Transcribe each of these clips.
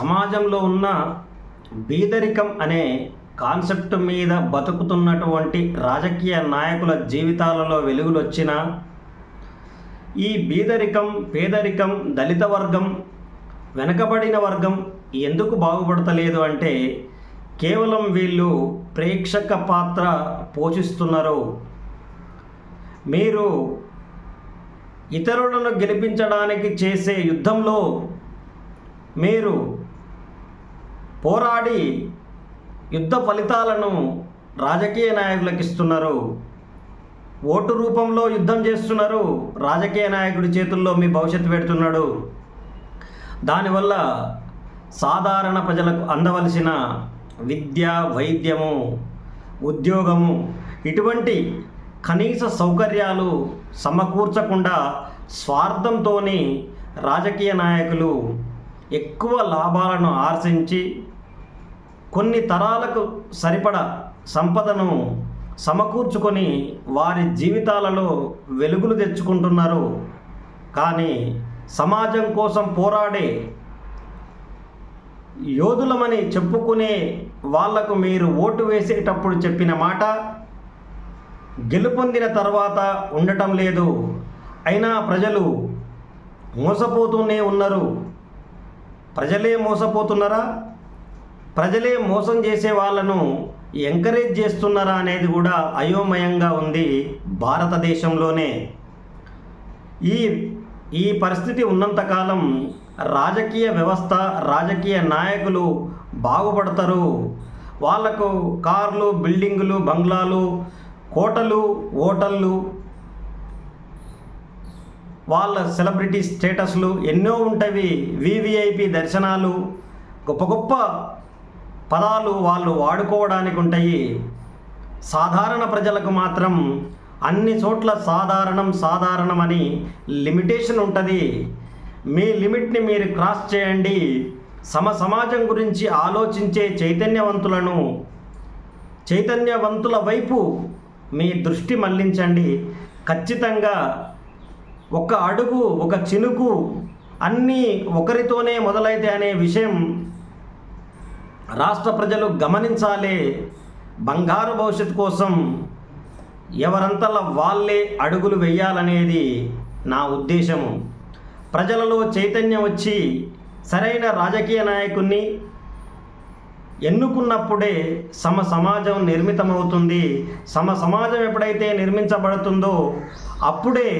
సమాజంలో ఉన్న బీదరికం అనే కాన్సెప్ట్ మీద బతుకుతున్నటువంటి రాజకీయ నాయకుల జీవితాలలో వెలుగులు వచ్చిన ఈ బీదరికం పేదరికం దళిత వర్గం వెనకబడిన వర్గం ఎందుకు బాగుపడతలేదు అంటే కేవలం వీళ్ళు ప్రేక్షక పాత్ర పోషిస్తున్నారు. మీరు ఇతరులను గెలిపించడానికి చేసే యుద్ధంలో మీరు పోరాడి యుద్ధ ఫలితాలను రాజకీయ నాయకులకు ఇస్తున్నారు. ఓటు రూపంలో యుద్ధం చేస్తున్నారు రాజకీయ నాయకుడి చేతుల్లో మీ భవిష్యత్తు పెడుతున్నాడు. దానివల్ల సాధారణ ప్రజలకు అందవలసిన విద్య వైద్యము ఉద్యోగము ఇటువంటి కనీస సౌకర్యాలు సమకూర్చకుండా స్వార్థంతో రాజకీయ నాయకులు ఎక్కువ లాభాలను ఆర్జించి కొన్ని తరాలకు సరిపడ సంపదను సమకూర్చుకొని వారి జీవితాలలో వెలుగులు తెచ్చుకుంటున్నారు. కానీ సమాజం కోసం పోరాడే యోధులమని చెప్పుకునే వాళ్ళకు మీరు ఓటు వేసేటప్పుడు చెప్పిన మాట గెలుపొందిన తర్వాత ఉండటం లేదు. అయినా ప్రజలు మోసపోతూనే ఉన్నారు. ప్రజలే మోసపోతున్నారా? ప్రజలే మోసం చేసే వాళ్ళను ఎంకరేజ్ చేస్తున్నారా అనేది కూడా అయోమయంగా ఉంది భారతదేశంలోనే. ఈ ఈ పరిస్థితి ఉన్నంతకాలం రాజకీయ వ్యవస్థ రాజకీయ నాయకులు బాగుపడతారు. వాళ్ళకు కార్లు బిల్డింగులు బంగ్లాలు కోటలు ఓటళ్ళు వాళ్ళ సెలబ్రిటీ స్టేటస్లు ఎన్నో ఉంటవి వివిఐపి దర్శనాలు గొప్ప గొప్ప పదాలు వాళ్ళు వాడుకోవడానికి ఉంటాయి. సాధారణ ప్రజలకు మాత్రం అన్ని చోట్ల సాధారణం సాధారణం అని లిమిటేషన్ ఉంటుంది. మీ లిమిట్ని మీరు క్రాస్ చేయండి. సమ సమాజం గురించి ఆలోచించే చైతన్యవంతులను చైతన్యవంతుల వైపు మీ దృష్టి మళ్ళించండి ఖచ్చితంగా ఒక అడుగు ఒక చినుకు అన్నీ ఒకరితోనే మొదలైతే అనే విషయం రాష్ట్ర ప్రజలు గమనించాలి. బంగారు భవిష్యత్తు కోసం ఎవరంతలా వాళ్ళే అడుగులు వేయాలనేది నా ఉద్దేశము. ప్రజలలో చైతన్యం వచ్చి సరైన రాజకీయ నాయకుణ్ణి ఎన్నుకున్నప్పుడే సమ సమాజం నిర్మితమవుతుంది. సమ సమాజం ఎప్పుడైతే నిర్మించబడుతుందో అప్పుడే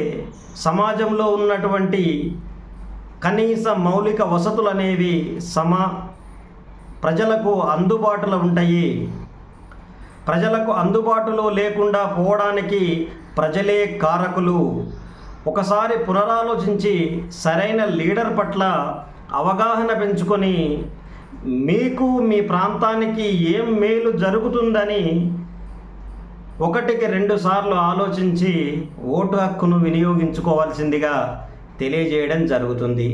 సమాజంలో ఉన్నటువంటి కనీస మౌలిక వసతులు అనేవి సమ ప్రజలకు అందుబాటులో ఉంటాయి. ప్రజలకు అందుబాటులో లేకుండా పోవడానికి ప్రజలే కారకులు. ఒకసారి పునరాలోచించి సరైన లీడర్ పట్ల అవగాహన పెంచుకొని మీకు మీ ప్రాంతానికి ఏం మేలు జరుగుతుందని ఒకటికి రెండు సార్లు ఆలోచించి ఓటు హక్కును వినియోగించుకోవాల్సిందిగా తెలియజేయడం జరుగుతుంది.